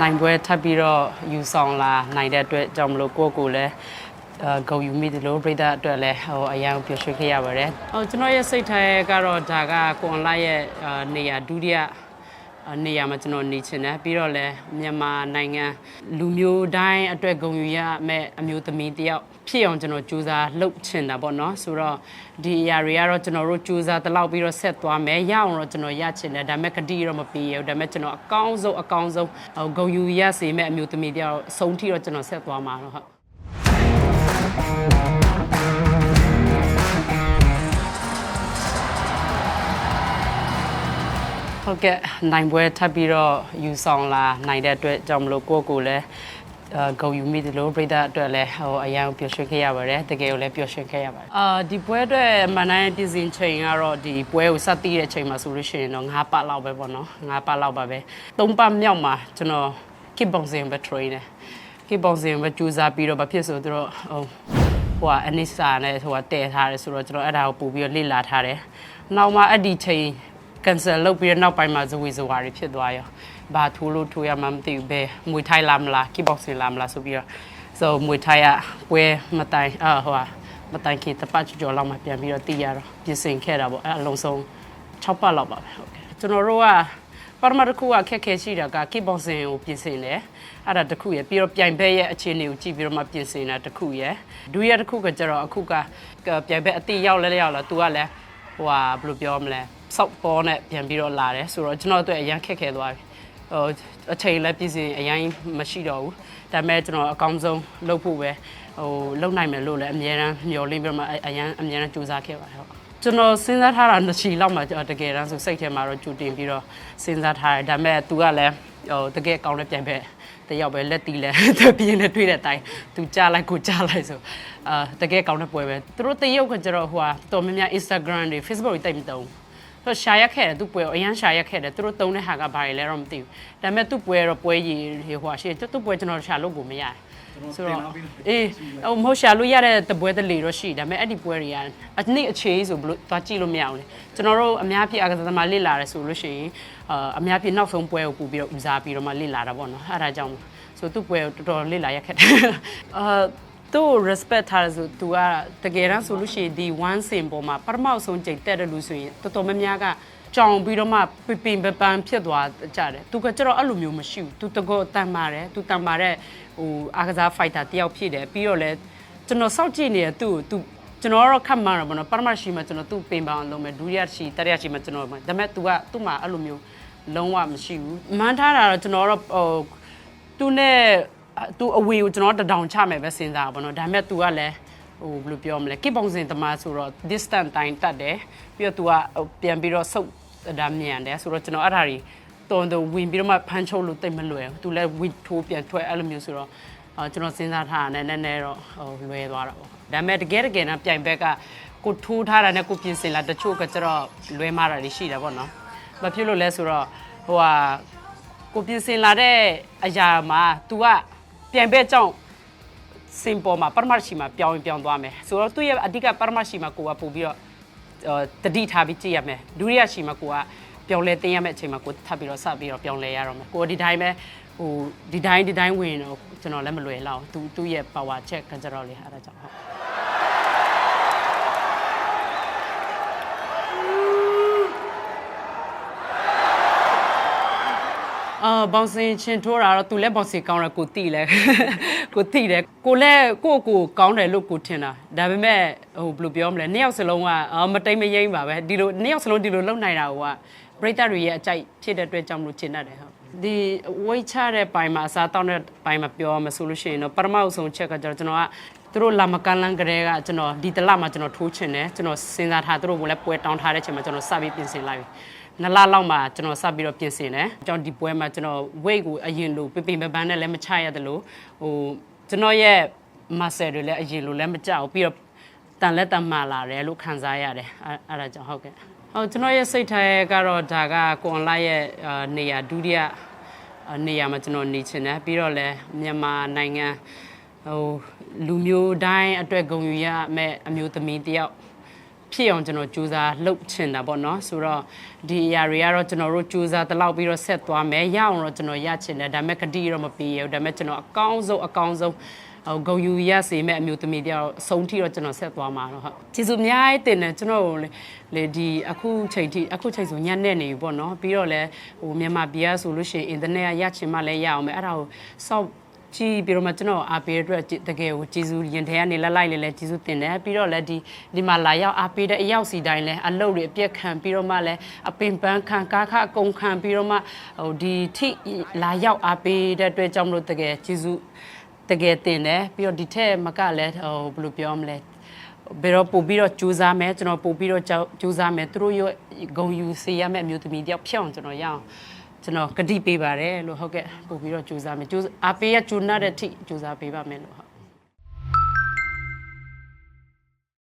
နိုင်ပွဲထပ်ပြီးတော့ယူဆောင်လာနိုင်တဲ့အတွက်ကြောင့်မလို့ကိုယ့်ကိုယ်လည်းအာဂုံယူမိတယ်လို့ပြည်သားအတွက်လည်းဟိုအရန်ပျော်ရွှင်ခဲ့ရပါတယ်။ဟိုကျွန်တော်ရဲ့စိတ်ထဲကတော့ဒါကကိုအွန်လိုင်းရဲ့အာနေရာဒုတိယ နေရာမှာကျွန်တော်နေချင်တယ်ပြီးတော့လည်းမြန်မာနိုင်ငံလူမျိုးတိုင်းအတွက်ဂုဏ်ယူရမယ့်အမျိုးသမီးတယောက်ဖြစ်အောင်ကျွန်တော်ကြိုးစားလုပ်ချင်တာပေါ့နော်ဆိုတော့ဒီအရာတွေကတော့ကျွန်တော်တို့ကြိုးစားတလောက်ပြီးတော့ဆက်သွားမယ်ရအောင်တော့ကျွန်တော်ရချင်တယ်ဒါပေမဲ့ကတိတော့မပြီးရဘူးဒါပေမဲ့ကျွန်တော်အကောင်းဆုံးအကောင်းဆုံးဟိုဂုဏ်ယူရစေမယ့်အမျိုးသမီးတယောက်အဆုံးထိတော့ကျွန်တော်ဆက်သွားမှာတော့ဟုတ် ဟုတ်ကဲ့နိုင်ပွဲထပ်ပြီးတော့ယူဆောင်လာနိုင်တဲ့အတွက်ကြောင့်မလို့ကိုယ့်ကိုယ်လည်းအာဂုံယူမိတယ်လို့ပြည်သားအတွက်လည်းဟိုအရန်ပျော်ရွှင်ခဲ့ရပါတယ်တကယ်ကိုလည်းပျော်ရွှင်ခဲ့ရပါတယ်အာဒီပွဲအတွက်မန်နိုင်ပြည်စင်ချိန်ကတော့ဒီပွဲကိုစတည်တဲ့ချိန်မှာဆိုလို့ရှိရင်တော့9ပတ်လောက်ပဲပေါ့နော်9ပတ်လောက်ပါပဲ3ပတ်မြောက်မှာကျွန်တော် kick boxing ပဲ train တယ် kick boxing ပဲကြိုးစားပြီးတော့ဘာဖြစ်ဆိုတော့ဟိုဟိုကအနစ်စာနဲ့ဟိုကတည်ထားတယ်ဆိုတော့ကျွန်တော်အဲ့ဒါကိုပို့ပြီးတော့လေ့လာထားတယ်နောက်မှအဲ့ဒီချိန် cancel လုပ်ပြီးတော့နောက်ပိုင်းမှာဇဝေဇဝါတွေဖြစ်သွားရောဘာထိုးလို့ထိုးရမှမသိဘူးပဲမွေထိုင်လာမလား kickboxing လာမလားဆိုပြီးတော့ so မွေထိုင်ရပွဲမတိုင်အဟိုဟာမတိုင်ခင်တပတ်ကျော်လောက်မှပြန်ပြီးတော့တည်ရတော့ပြင်ဆင်ခဲ့တာပေါ့အဲ့အလုံးစုံ6ပတ်လောက်ပါပဲဟုတ်ကဲ့ကျွန်တော်တို့ကပထမတစ်ခုကခက်ခဲရှိတာက kickboxing ကိုပြင်ဆင်တယ်အဲ့ဒါတစ်ခုရယ်ပြီးတော့ပြိုင်ဘက်ရဲ့အခြေအနေကိုကြည့်ပြီးတော့မှပြင်ဆင်တာတစ်ခုရယ်ဒုတိယတစ်ခုကကျတော့အခုကပြိုင်ဘက်အတိရောက်လဲလဲရောက်လာသူကလည်း ဟိုဟာဘယ်လိုပြောမလဲစောက်ပေါ်နဲ့ပြန်ပြီးတော့လာတယ်ဆိုတော့ကျွန်တော်တို့အရင်ခက်ခဲသွားပြီဟိုအချိန်လည်းပြည်စင်အရင်မရှိတော့ဘူးဒါပေမဲ့ကျွန်တော်အကောင်းဆုံးလုပ်ဖို့ပဲဟိုလုပ်နိုင်မယ်လို့လည်းအများရန်မျှော်လင့်ပြီးမှအရင်အများရန်စူးစမ်းခဲ့ပါတယ်ဟုတ်ကျွန်တော်စဉ်းစားထားတာနှစ်ချီလောက်မှတကယ်တမ်းဆိုစိတ်ထဲမှာတော့ကြိုတင်ပြီးတော့စဉ်းစားထားတယ်ဒါပေမဲ့ तू ကလည်း ဟိုတကယ်ကောင်းတဲ့ပြန်ပဲတယောက်ပဲလက်တီးလဲသူပြင်းနေတွေ့တဲ့အတိုင်း तू ကြားလိုက်ကိုကြားလိုက်ဆိုအာတကယ်ကောင်းတဲ့ပွဲပဲသူတို့တရုတ်ကကျတော့ဟိုဟာတော်များများ Instagram တွေ Facebook တွေတိတ်မတုံးဆိုရှာရက်ခဲ့တယ်သူ့ပွဲကိုအရန်ရှာရက်ခဲ့တယ်သူတို့တုံးတဲ့ဟာကဘာတွေလဲတော့မသိဘူးဒါပေမဲ့သူ့ပွဲတော့ပွဲကြီးဟိုဟာရှေ့သူ့ပွဲကျွန်တော်ရှာလို့ကိုမရဘူး ဆိုတော့အေးဟိုမဟုတ်ရှာလို့ရတဲ့တပွဲတလေတော့ရှိဒါပေမဲ့အဲ့ဒီပွဲတွေကအနှစ်အခြေဆိုဘလို့သွားကြည့်လို့မရအောင်လေကျွန်တော်တို့အများပြအကစားသမားလေ့လာရဲဆိုလို့ရှိရင်အာအများပြနောက်ဆုံးပွဲကိုပူပြီးတော့ဦးစားပြီးတော့မှလေ့လာတာပေါ့နော်အဲ့ဒါကြောင့်ဆိုသူ့ပွဲကိုတော်တော်လေ့လာရက်ခဲ့တယ်အာသူ့ respect ထားတယ်ဆိုသူကတကယ်တမ်းဆိုလို့ရှိရင်ဒီ one sim ပေါ်မှာပထမဆုံးချိန်တက်တယ်လို့ဆိုရင်တော်တော်များများက ကြောင်ပြီးတော့မှပပင်ပပန်ဖြစ်သွားကြတယ်သူကကျတော့အဲ့လိုမျိုးမရှိဘူးသူတကောတန်ပါတယ်သူတန်ပါတဲ့ဟိုအာကစား fighter တယောက်ဖြစ်တယ်ပြီးတော့လဲကျွန်တော်စောင့်ကြည့်နေတဲ့သူ့ကိုသူကျွန်တော်ကတော့ခတ်မှန်းတော့ဘောနော်ပထမရှိမှကျွန်တော်သူ့ပင်ပအောင်လုပ်မယ်ဒုတိယရှိတတိယရှိမှကျွန်တော်ဒါပေမဲ့ तू ကသူ့မှာအဲ့လိုမျိုးလုံးဝမရှိဘူးမန်းထားတာတော့ကျွန်တော်တော့ဟိုသူနဲ့သူအဝေကိုကျွန်တော်တဒေါင်ချမယ်ပဲစဉ်းစားပါဘောနော်ဒါပေမဲ့ तू ကလည်းဟိုဘယ်လိုပြောမလဲကိပုံစင်တမားဆိုတော့ distance တိုင်းတတ်တယ်ပြီးတော့ तू ကပြန်ပြီးတော့ဆုတ် ဒါမြန်တယ်ဆိုတော့ကျွန်တော်အဲ့ဒါတွေတော်တော်ဝင်ပြီးတော့မှဖမ်းချုပ်လို့တိတ်မလွယ်ဘူး तू လည်းဝီထိုးပြန်ထွက်အဲ့လိုမျိုးဆိုတော့အာကျွန်တော်စဉ်းစားထားတာနဲ့နည်းနည်းတော့ဟိုလွယ်သွားတာပေါ့ဒါပေမဲ့တကယ်တကယ်တော့ပြိုင်ဘက်ကကိုထိုးထားတာနဲ့ကိုပြင်ဆင်လာတချို့ကကျတော့လွဲမားတာတွေရှိတာပေါ့နော်ဘာဖြစ်လို့လဲဆိုတော့ဟိုဟာကိုပြင်ဆင်လာတဲ့အရာမှာ तू ကပြိုင်ဘက်ကြောင့်စင်ပေါ်မှာပရမရှိမှာပြောင်းရင်ပြောင်းသွားမယ်ဆိုတော့သူ့ရဲ့အဓိကပရမရှိမှာကိုကပို့ပြီးတော့ တတိထားပြီးကြည့်ရမယ်ဒုတိယရှိမှာကိုကပြောင်းလဲတင်းရမယ့်အချိန်မှာကိုထပ်ပြီးတော့စပြီးတော့ပြောင်းလဲရတော့မယ်ကိုဒီတိုင်းပဲဟိုဒီတိုင်းဒီတိုင်းဝင်တော့ကျွန်တော်လည်းမလွယ်လောက်သူသူ့ရဲ့ power check ကကြတော့လေအဲ့ဒါကြောင့် အာဘောင်စင်ချင်ထိုးတာတော့သူလည်းဘောင်စင်ကောင်းတယ်ကိုတိလဲကိုတိတယ်ကိုလည်းကိုကိုကောင်းတယ်လို့ကိုထင်တာဒါပေမဲ့ဟိုဘယ်လိုပြောမလဲနှစ်ယောက်စလုံးကအော်မတိမ်မယိမ့်ပါပဲဒီလိုနှစ်ယောက်စလုံးဒီလိုလုံနိုင်တာကပရိသတ်တွေရဲ့အကြိုက်ဖြစ်တဲ့အတွက်ကြောင့်မလို့ချင်တတ်တယ်ဟုတ်ဒီဝိတ်ချတဲ့ပိုင်းမှာအစားတောင်းတဲ့ပိုင်းမှာပြောမှဆိုလို့ရှိရင်တော့ပထမအဆုံးချက်ကကျွန်တော်ကျွန်တော်ကသူတို့လာမကန်လန်းကလေးကကျွန်တော်ဒီတလမှာကျွန်တော်ထိုးချင်တယ်ကျွန်တော်စဉ်းစားထားသူတို့ကလည်းပွဲတောင်းထားတဲ့ချိန်မှာကျွန်တော်စပြီးပြင်ဆင်လိုက်ပြီ နလလောက်မှကျွန်တော်စပြီးတော့ပြင်ဆင်တယ်ကျွန်တော်ဒီပွဲမှာကျွန်တော် weight ကိုအရင်လိုပပင်ပပန်းနဲ့လည်းမချရတယ်လို့ဟိုကျွန်တော်ရဲ့ muscle တွေလည်းအရင်လိုလည်းမကြောက်ပြီးတော့တန်လက်တန်မာလာတယ်လို့ခံစားရတယ်အဲ့ဒါကြောင့်ဟုတ်ကဲ့ဟုတ်ကျွန်တော်ရဲ့စိတ်ထဲကတော့ဒါကကိုအွန်လိုင်းရဲ့နေရာဒုတိယနေရာမှာကျွန်တော်နေချင်တယ်ပြီးတော့လည်းမြန်မာနိုင်ငံဟိုလူမျိုးတိုင်းအတွက်ဂုဏ်ယူရမယ့်အမျိုးသမီးတယောက် ဖြစ်အောင်ကျွန်တော်ကြိုးစားလုပ်ချင်တာပေါ့နော်ဆိုတော့ဒီအရာတွေကတော့ကျွန်တော်တို့ကြိုးစားတလောက်ပြီးတော့ဆက်သွားမယ်ရအောင်တော့ကျွန်တော်ရချင်တယ်ဒါပေမဲ့ကတိတော့မပေးရဘူးဒါပေမဲ့ကျွန်တော်အကောင်းဆုံးအကောင်းဆုံးဟိုဂုံယူရစေမဲ့အမျိုးသမီးတယောက်အဆုံးထိတော့ကျွန်တော်ဆက်သွားမှာတော့ဟုတ်ကျေးဇူးအများကြီးတင်တယ်ကျွန်တော်လေလေဒီအခုချိန်ထိအခုချိန်ဆိုညနေနေပြီပေါ့နော်ပြီးတော့လဲဟိုမြန်မာပြည်ကဆိုလို့ရှိရင်အင်တာနက်ကရချင်မှလည်းရအောင်မယ်အဲ့ဒါကိုစောက် ကြည့်ပြီးတော့မှကျွန်တော်အားပေးတဲ့အတွက်တကယ်ကိုကျေးဇူးရင်ထဲကနေလက်လိုက်လေလေကျေးဇူးတင်တယ်ပြီးတော့လည်းဒီဒီမှာလာရောက်အားပေးတဲ့အရောက်စီတိုင်းလဲအလုပ်တွေအပြက်ခံပြီးတော့မှလည်းအပင်ပန်းခံကားခအကုန်ခံပြီးတော့မှဟိုဒီထိလာရောက်အားပေးတဲ့အတွက်ကြောင့်မလို့တကယ်ကျေးဇူးတကယ်တင်တယ်ပြီးတော့ဒီထက်မကလည်းဟိုဘယ်လိုပြောမလဲဘယ်တော့ပို့ပြီးတော့ကြိုးစားမယ်ကျွန်တော်ပို့ပြီးတော့ကြောက်ကြိုးစားမယ်သူတို့ရဲ့ဂုံယူစေရမယ့်အမျိုးသမီးတယောက်ဖြစ်အောင်ကျွန်တော်ရအောင် ကျွန်တော်ကတိပေးပါတယ်လို့ဟုတ်ကဲ့ပို့ပြီးတော့ကြိုးစားမယ်ကြိုးအားပေးရကြိုးနာတဲ့အထိကြိုးစားပေးပါမယ်လို့ဟုတ်